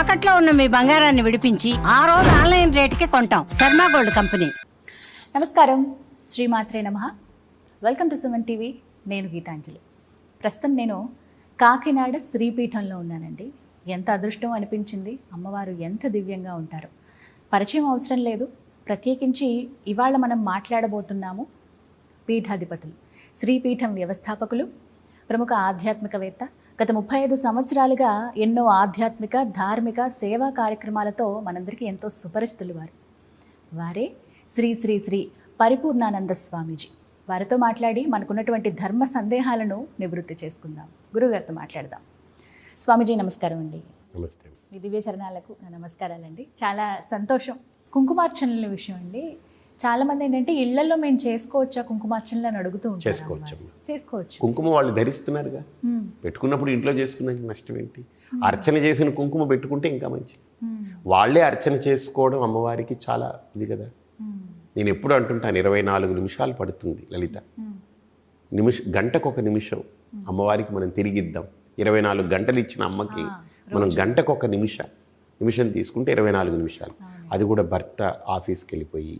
తాకట్లో ఉన్న మీ బంగారాన్ని విడిపించి ఆ రోజు ఆన్లైన్ రేటుకి కొంటాం. Sharma gold company. నమస్కారం. శ్రీమాత్రే నమ. Welcome to Suman TV. నేను గీతాంజలి. ప్రస్తుతం నేను కాకినాడ శ్రీపీఠంలో ఉన్నానండి. ఎంత అదృష్టం అనిపించింది? అమ్మవారు ఎంత దివ్యంగా ఉంటారు? పరిచయం అవసరం లేదు. ప్రత్యేకించి ఇవాళ మనం మాట్లాడబోతున్నాము పీఠాధిపతులు శ్రీపీఠం వ్యవస్థాపకులు ప్రముఖ ఆధ్యాత్మికవేత్త గత ముప్పై ఐదు సంవత్సరాలుగా ఎన్నో ఆధ్యాత్మిక ధార్మిక సేవా కార్యక్రమాలతో మనందరికీ ఎంతో సుపరిచితులు వారు. వారే శ్రీ శ్రీ శ్రీ పరిపూర్ణానంద స్వామీజీ. వారితో మాట్లాడి మనకున్నటువంటి ధర్మ సందేహాలను నివృత్తి చేసుకుందాం. గురుగారితో మాట్లాడదాం. స్వామీజీ నమస్కారం అండి. నమస్తే. దివ్య చరణాలకు నా నమస్కారాలండి. చాలా సంతోషం. కుంకుమార్చనల విషయం అండి. చాలా మంది ఏంటంటే ఇళ్ళలో మేము చేసుకోవచ్చా కుంకుమార్చనలు అని అడుగుతూ ఉంటారు. అన్నమాట. చేసుకోవచ్చు కుంకుమ వాళ్ళు ధరిస్తున్నారుగా. పెట్టుకున్నప్పుడు ఇంట్లో చేసుకున్నాక నష్టం ఏంటి అర్చన చేసిన కుంకుమ పెట్టుకుంటే ఇంకా మంచిది. వాళ్ళే అర్చన చేసుకోవడం అమ్మవారికి చాలా ఇది కదా. నేను ఎప్పుడు అంటుంటాను ఇరవై నాలుగు నిమిషాలు పడుతుంది లలిత. నిమిష గంటకు ఒక నిమిషం అమ్మవారికి మనం తిరిగిద్దాం ఇరవై నాలుగు గంటలు ఇచ్చిన అమ్మకి మనం గంటకు ఒక నిమిషం నిమిషం తీసుకుంటే ఇరవై నాలుగు నిమిషాలు అది కూడా భర్త ఆఫీస్కి వెళ్ళిపోయి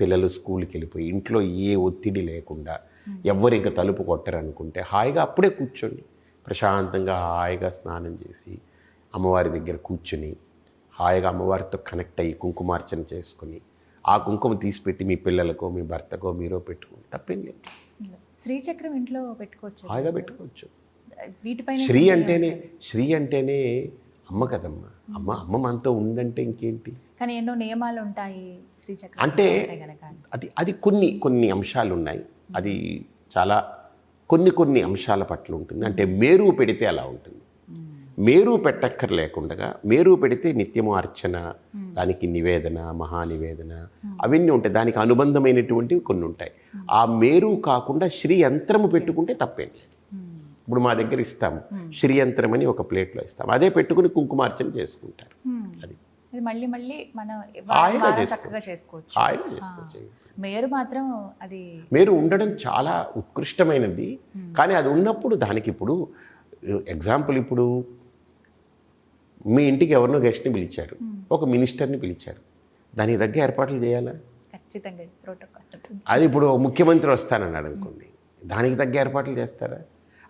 పిల్లలు స్కూల్కి వెళ్ళిపోయి ఇంట్లో ఏ ఒత్తిడి లేకుండా ఎవ్వరు ఇంకా తలుపు కొట్టరు అనుకుంటే హాయిగా అప్పుడే కూర్చోండి. ప్రశాంతంగా హాయిగా స్నానం చేసి అమ్మవారి దగ్గర కూర్చుని హాయిగా అమ్మవారితో కనెక్ట్ అయ్యి కుంకుమార్చన చేసుకుని ఆ కుంకుమ తీసిపెట్టి మీ పిల్లలకో మీ భర్తకో మీరో పెట్టుకోండి. తప్పేం లేదు. శ్రీచక్రం ఇంట్లో పెట్టుకోవచ్చు. హాయిగా పెట్టుకోవచ్చు. వీటిపైన శ్రీ అంటేనే శ్రీ అంటేనే అమ్మ కదమ్మ. అమ్మ అమ్మ మనతో ఉందంటే ఇంకేంటి? కానీ ఎన్నో నియమాలు ఉంటాయి శ్రీచక్రం అంటే అది అది కొన్ని కొన్ని అంశాలు ఉన్నాయి అది చాలా కొన్ని కొన్ని అంశాల పట్ల ఉంటుంది. అంటే మేరు పెడితే అలా ఉంటుంది. మేరు పెట్టక్కర్లేకుండా మేరు పెడితే నిత్యము అర్చన దానికి నివేదన మహానివేదన అవన్నీ ఉంటాయి. దానికి అనుబంధమైనటువంటివి కొన్ని ఉంటాయి ఆ మేరు కాకుండా శ్రీ యంత్రము పెట్టుకుంటే తప్పేం లేదు. ఇప్పుడు మా దగ్గర ఇస్తాము. శ్రీ యంత్రం అని ఒక ప్లేట్లో ఇస్తాం అదే పెట్టుకుని కుంకుమార్చన చేసుకుంటారు. అది. మళ్ళీ మళ్ళీ మనం. చక్కగా చేసుకోవచ్చు. చేసుకోవచ్చు. మేరు మాత్రం అది మీరు ఉండడం చాలా ఉత్కృష్టమైనది. కానీ అది ఉన్నప్పుడు దానికి ఇప్పుడు ఎగ్జాంపుల్ ఇప్పుడు మీ ఇంటికి ఎవరినో గెస్ట్ని పిలిచారు. ఒక మినిస్టర్ని పిలిచారు. దానికి తగ్గ ఏర్పాట్లు చేయాలా? ఖచ్చితంగా ప్రోటోకాల్. అది ఇప్పుడు ముఖ్యమంత్రి వస్తానన్నాడు అనుకోండి. దానికి తగ్గ ఏర్పాట్లు చేస్తారా?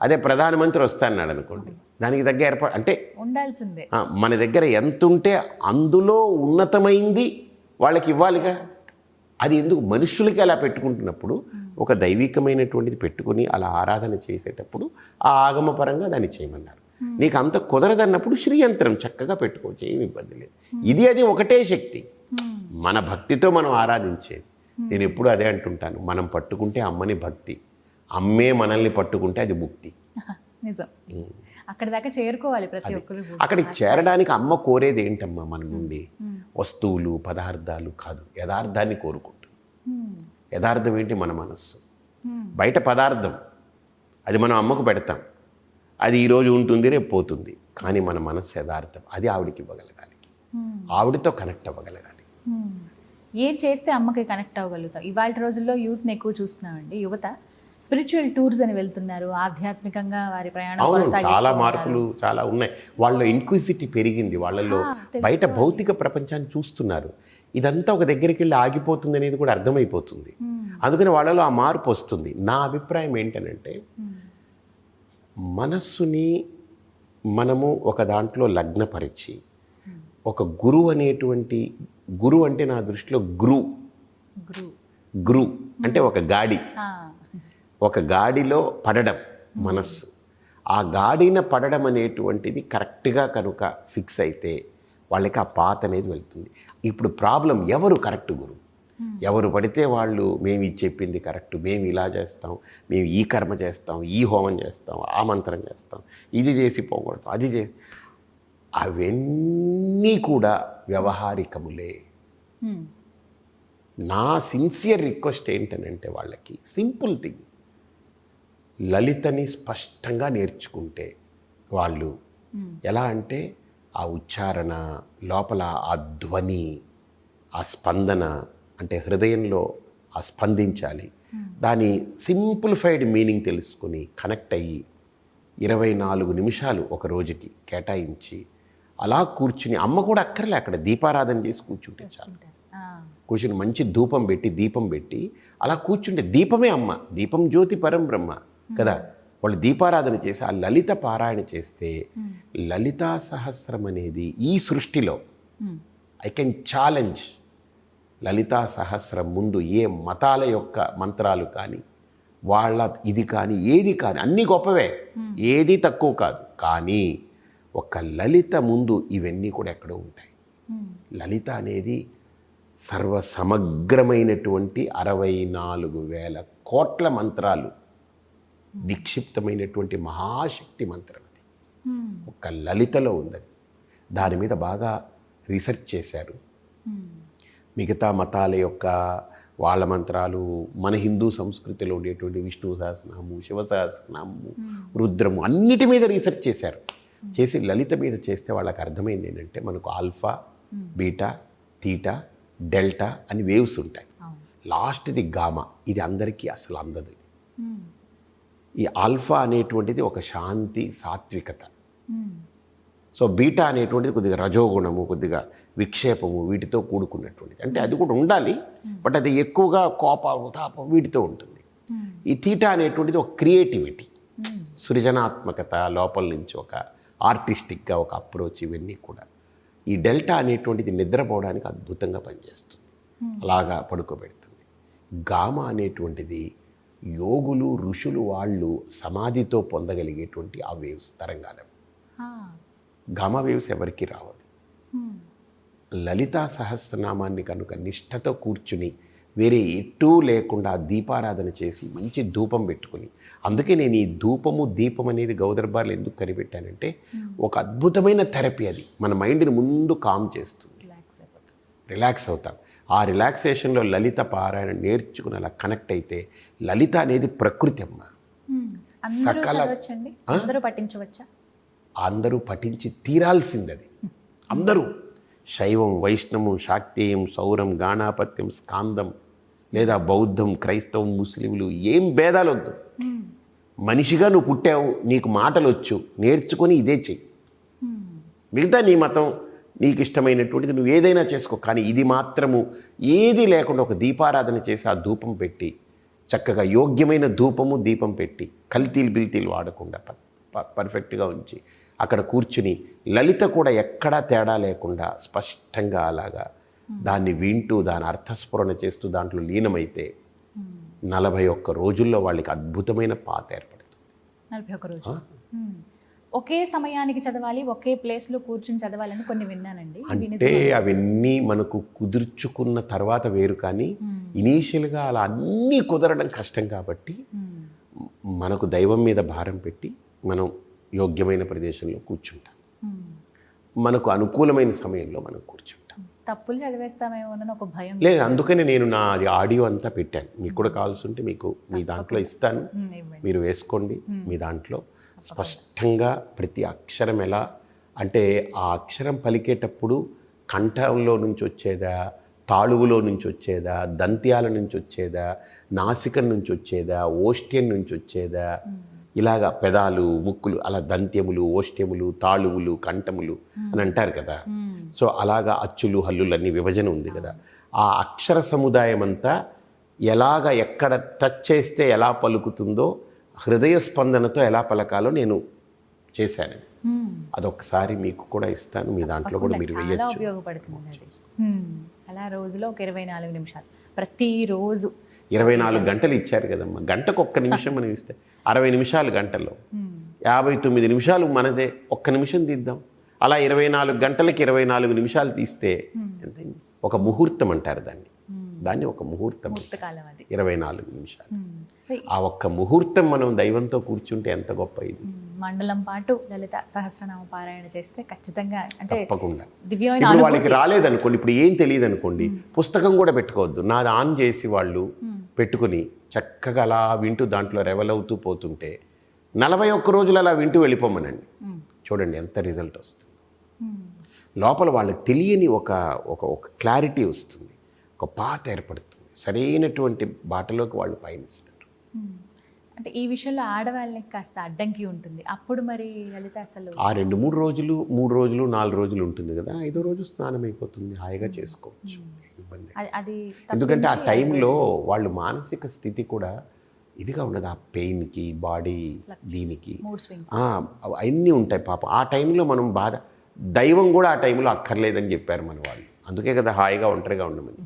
అదే ప్రధానమంత్రి వస్తానన్నాడు అనుకోండి దానికి తగ్గ ఏర్పాటు అంటే ఉండాల్సిందే. మన దగ్గర ఎంత ఉంటే అందులో ఉన్నతమైంది వాళ్ళకి ఇవ్వాలిగా. అది ఎందుకు మనుషులకి అలా పెట్టుకుంటున్నప్పుడు ఒక దైవికమైనటువంటిది పెట్టుకుని అలా ఆరాధన చేసేటప్పుడు ఆ ఆగమపరంగా దాన్ని చేయమన్నారు. నీకు అంత కుదరదన్నప్పుడు శ్రీయంత్రం చక్కగా పెట్టుకోవచ్చు ఏమి ఇబ్బంది లేదు. ఇది అది ఒకటే శక్తి. మన భక్తితో మనం ఆరాధించేది. నేను ఎప్పుడు అదే అంటుంటాను మనం పట్టుకుంటే అమ్మని భక్తి. అమ్మే మనల్ని పట్టుకుంటే అది ముక్తి. నిజం. అక్కడ దాకా చేరుకోవాలి ప్రతి ఒక్కరు కూడా. అక్కడికి చేరడానికి అమ్మ కోరేది ఏంటమ్మా మన నుండి? వస్తువులు పదార్థాలు కాదు. యథార్థాన్ని కోరుకుంటుంది. యథార్థం ఏంటి? మన మనస్సు. బయట పదార్థం. అది మనం అమ్మకు పెడతాం. అది ఈరోజు ఉంటుంది రేపు పోతుంది. కానీ మన మనస్సు యథార్థం. అది ఆవిడికి ఇవ్వగలగాలి. ఆవిడతో కనెక్ట్ అవ్వగలగాలి. ఏం చేస్తే అమ్మకి కనెక్ట్ అవ్వగలుగుతాం ఇవాళ రోజుల్లో యూత్ని ఎక్కువ చూస్తున్నామండి. యువత స్పిరిచువల్ టూర్స్ అని వెళ్తున్నారు. ఆధ్యాత్మికంగా వారి ప్రయాణం చాలా. మార్పులు చాలా ఉన్నాయి. వాళ్ళ ఇన్క్విజిటీ పెరిగింది. వాళ్ళలో. బయట భౌతిక ప్రపంచాన్ని చూస్తున్నారు. ఇదంతా ఒక దగ్గరికి వెళ్ళి ఆగిపోతుంది అనేది కూడా అర్థమైపోతుంది. అందుకని వాళ్ళలో ఆ మార్పు వస్తుంది. నా అభిప్రాయం ఏంటనంటే. మనస్సుని మనము ఒక దాంట్లో లగ్నపరిచి ఒక గురువు అనేటువంటి గురువు అంటే నా దృష్టిలో గురు. గురు. అంటే ఒక గాడి. ఒక గాడిలో పడడం మనస్సు. ఆ గాడిన పడడం అనేటువంటిది కరెక్ట్గా కనుక ఫిక్స్ అయితే వాళ్ళకి ఆ పాత అనేది వెళ్తుంది. ఇప్పుడు ప్రాబ్లం ఎవరు కరెక్ట్ గురు? ఎవరు పడితే వాళ్ళు మేము ఇది చెప్పింది కరెక్ట్ మేము ఇలా చేస్తాం మేము ఈ కర్మ చేస్తాం ఈ హోమం చేస్తాం ఆ మంత్రం చేస్తాం ఇది చేసి పోగొడతాం అది చేసి అవన్నీ కూడా వ్యవహారికములే. నా సిన్సియర్ రిక్వెస్ట్ ఏంటనంటే వాళ్ళకి సింపుల్ థింగ్. లలితని స్పష్టంగా నేర్చుకుంటే వాళ్ళు ఎలా అంటే ఆ ఉచ్చారణ లోపల ఆ ధ్వని ఆ స్పందన అంటే హృదయంలో ఆ స్పందించాలి. దాని సింప్లిఫైడ్ మీనింగ్ తెలుసుకుని కనెక్ట్ అయ్యి ఇరవై నాలుగు నిమిషాలు ఒక రోజుకి కేటాయించి అలా కూర్చుని అమ్మ కూడా అక్కర్లే అక్కడ దీపారాధన చేసి కూర్చుంటే చాలు. కూర్చుని మంచి ధూపం పెట్టి దీపం పెట్టి అలా కూర్చుంటే దీపమే అమ్మ దీపం జ్యోతి పరం బ్రహ్మ. కదా? వాళ్ళు దీపారాధన చేసి ఆ లలిత పారాయణ చేస్తే లలితా సహస్రం అనేది ఈ సృష్టిలో ఐ కెన్ ఛాలెంజ్ లలితా సహస్రం ముందు ఏ మతాల యొక్క మంత్రాలు కానీ వాళ్ళ ఇది కానీ ఏది కానీ అన్నీ గొప్పవే. ఏది తక్కువ కాదు. కానీ ఒక లలిత ముందు ఇవన్నీ కూడా ఎక్కడో ఉంటాయి. లలిత అనేది సర్వ సమగ్రమైనటువంటి అరవై నాలుగు వేల కోట్ల మంత్రాలు నిక్షిప్తమైనటువంటి మహాశక్తి మంత్రం అది. ఒక లలితలో ఉందది. దాని మీద బాగా రీసెర్చ్ చేశారు. మిగతా మతాల యొక్క వాళ్ళ మంత్రాలు మన హిందూ సంస్కృతిలో ఉండేటువంటి విష్ణు సహస్రనామము శివ సహస్రనామము రుద్రము అన్నిటి మీద రీసెర్చ్ చేశారు. చేసి లలిత మీద చేస్తే వాళ్ళకి అర్థమైంది ఏంటంటే మనకు ఆల్ఫా బీటా తీటా డెల్టా అని వేవ్స్ ఉంటాయి. లాస్ట్ది గామా. ఇది అందరికీ అసలు అందదు. ఈ ఆల్ఫా అనేటువంటిది ఒక శాంతి సాత్వికత. ఉమ్, సో బీటా అనేటువంటిది కొద్దిగా రజోగుణము కొద్దిగా విక్షేపము వీటితో కూడుకున్నటువంటిది. అంటే అది కూడా ఉండాలి బట్ అది ఎక్కువగా కోపం తాపం వీటితో ఉంటుంది. ఉమ్, ఈ తీటా అనేటువంటిది ఒక క్రియేటివిటీ. సృజనాత్మకత లోపల నుంచి ఒక ఆర్టిస్టిక్గా ఒక అప్రోచ్ ఇవన్నీ కూడా. ఈ డెల్టా అనేటువంటిది నిద్రపోవడానికి అద్భుతంగా పనిచేస్తుంది. అలాగా పడుకోబెడుతుంది. గామా అనేటువంటిది యోగులు ఋషులు వాళ్ళు సమాధితో పొందగలిగేటువంటి ఆ వేవ్స్ తరంగాలు. గామా వేవ్స్ ఎవరికి రావదు. లలితా సహస్రనామాన్ని కనుక నిష్ఠతో కూర్చుని వేరే ఎటూ లేకుండా దీపారాధన చేసి మంచి ధూపం పెట్టుకుని అందుకే నేను ఈ ధూపము దీపం అనేది గౌదర్బార్లు ఎందుకు కనిపెట్టానంటే ఒక అద్భుతమైన థెరపీ అది. మన మైండ్ని ముందు కామ్ చేస్తుంది. రిలాక్స్ అవుతాం. ఆ రిలాక్సేషన్లో లలిత పారాయణ నేర్చుకుని అలా కనెక్ట్ అయితే లలిత అనేది ప్రకృతి అమ్మ. సకల- అందరూ పఠించవచ్చా? అందరూ పఠించి తీరాల్సింది అది అందరూ శైవం వైష్ణవం శాక్తేయం సౌరం గాణాపత్యం స్కాందం లేదా బౌద్ధం క్రైస్తవం ముస్లింలు ఏం భేదాలు వద్దు మనిషిగా నువ్వు పుట్టావు నీకు మాటలు వచ్చు నేర్చుకొని ఇదే చెయ్యి. మిగతా నీ మతం నీకు ఇష్టమైనటువంటిది నువ్వు ఏదైనా చేసుకో. కానీ ఇది మాత్రము ఏది లేకుండా ఒక దీపారాధన చేసి ఆ ధూపం పెట్టి చక్కగా యోగ్యమైన ధూపము దీపం పెట్టి కల్తీలు బిల్తీలు వాడకుండా పర్ఫెక్ట్గా ఉంచి అక్కడ కూర్చుని లలిత కూడా ఎక్కడా తేడా లేకుండా స్పష్టంగా అలాగా దాన్ని వింటూ దాని అర్థస్ఫురణ చేస్తూ దాంట్లో లీనమైతే. నలభై ఒక్క రోజుల్లో వాళ్ళకి అద్భుతమైన పాత ఏర్పడుతుంది. నలభై ఒక్క రోజు. ఒకే సమయానికి చదవాలి ఒకే ప్లేస్లో కూర్చుని చదవాలని కొన్ని విన్నానండి. అంటే? అవన్నీ మనకు కుదుర్చుకున్న తర్వాత వేరు కానీ ఇనీషియల్గా అలా అన్నీ కుదరడం కష్టం కాబట్టి మనకు దైవం మీద భారం పెట్టి మనం యోగ్యమైన ప్రదేశంలో కూర్చుంటాం. మనకు అనుకూలమైన సమయంలో మనం కూర్చుంటాం. తప్పులు చదివేస్తామేమోనని ఒక భయం లేదు అందుకని నేను నా అది ఆడియో అంతా పెట్టాను. మీకు కూడా కావాల్సి ఉంటే మీకు మీ దాంట్లో ఇస్తాను. మీరు వేసుకోండి మీ దాంట్లో. స్పష్టంగా ప్రతి అక్షరం ఎలా? అంటే ఆ అక్షరం పలికేటప్పుడు కంఠంలో నుంచి వచ్చేదా? తాళువులో నుంచి వచ్చేదా? దంత్యాల నుంచి వచ్చేదా? నాసికం నుంచి వచ్చేదా? ఓష్ట్యం నుంచి వచ్చేదా? ఇలాగా పెదాలు ముక్కులు అలా దంత్యములు ఓష్ట్యములు తాళువులు కంఠములు అని అంటారు కదా. సో అలాగా అచ్చులు హల్లులు అన్ని విభజన ఉంది కదా. ఆ అక్షర సముదాయం అంతా ఎలాగ ఎక్కడ టచ్ చేస్తే ఎలా పలుకుతుందో హృదయ స్పందనతో ఎలా పలకాలో నేను చేశాను అది. అదొకసారి మీకు కూడా ఇస్తాను మీ దాంట్లో కూడా మీరు వేయచ్చు. ఉపయోగపడుతుంది అలా రోజులో ఒక ఇరవై నాలుగు నిమిషాలు. ప్రతిరోజు. ఇరవై నాలుగు గంటలు ఇచ్చారు కదమ్మా. గంటకు ఒక్క నిమిషం మనం ఇస్తే అరవై నిమిషాలు గంటల్లో ఉమ్, యాభై తొమ్మిది నిమిషాలు మనదే. ఒక్క నిమిషం తీద్దాం. అలా ఇరవై నాలుగు గంటలకి ఇరవై నాలుగు నిమిషాలు తీస్తే ఒక ముహూర్తం అంటారు దాన్ని. దాన్ని ఒక ముహూర్తం. ఇరవై నాలుగు నిమిషాలు. ఆ ఒక్క ముహూర్తం మనం దైవంతో కూర్చుంటే ఎంత గొప్ప ఇది. మండలం పాటు లలిత సహస్రనామ పారాయణ చేస్తే ఖచ్చితంగా అంటే తప్పకుండా. దివ్యమైన వాళ్ళకి రాలేదనుకోండి ఇప్పుడు ఏం తెలియదు అనుకోండి పుస్తకం కూడా పెట్టుకోవద్దు. నాది ఆన్ చేసి వాళ్ళు పెట్టుకుని చక్కగా అలా వింటూ దాంట్లో రెవలవుతూ పోతుంటే నలభై ఒక్క రోజులు అలా వింటూ వెళ్ళిపోమనండి. చూడండి ఎంత రిజల్ట్ వస్తుంది. లోపల వాళ్ళకి తెలియని ఒక ఒక క్లారిటీ వస్తుంది. ఒక పాత ఏర్పడుతుంది. సరైనటువంటి బాటలోకి వాళ్ళు పయనిస్తారు. అంటే ఈ విషయంలో ఆడవాళ్ళకి కాస్త అడ్డంకి ఉంటుంది. అప్పుడు మరి లలిత అసలు ఆ రెండు మూడు రోజులు మూడు రోజులు నాలుగు రోజులు ఉంటుంది కదా. ఐదో రోజు స్నానం అయిపోతుంది. హాయిగా చేసుకోవచ్చు. ఇబ్బంది అది ఎందుకంటే ఆ టైంలో వాళ్ళు మానసిక స్థితి కూడా ఇదిగా ఉండదు. ఆ పెయిన్కి బాడీ దీనికి. అవన్నీ ఉంటాయి పాపం. ఆ టైంలో మనం బాధ దైవం కూడా ఆ టైంలో అక్కర్లేదని చెప్పారు మన వాళ్ళు. అందుకే కదా హాయిగా ఒంటరిగా ఉండమని.